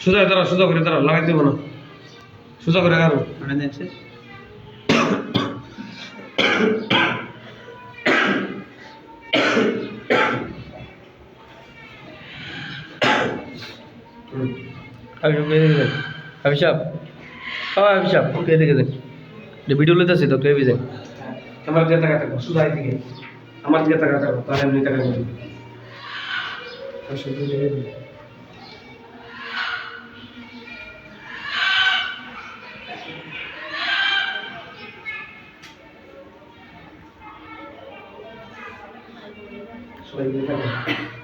সোজা দাঁড়া সোজা করে দাঁড়া লাগাই দেবো না। সোজা করে কারও। মানে দেখে যাই তো আমার দিকে টাকা থাকব সোজা দিকে Selain itu.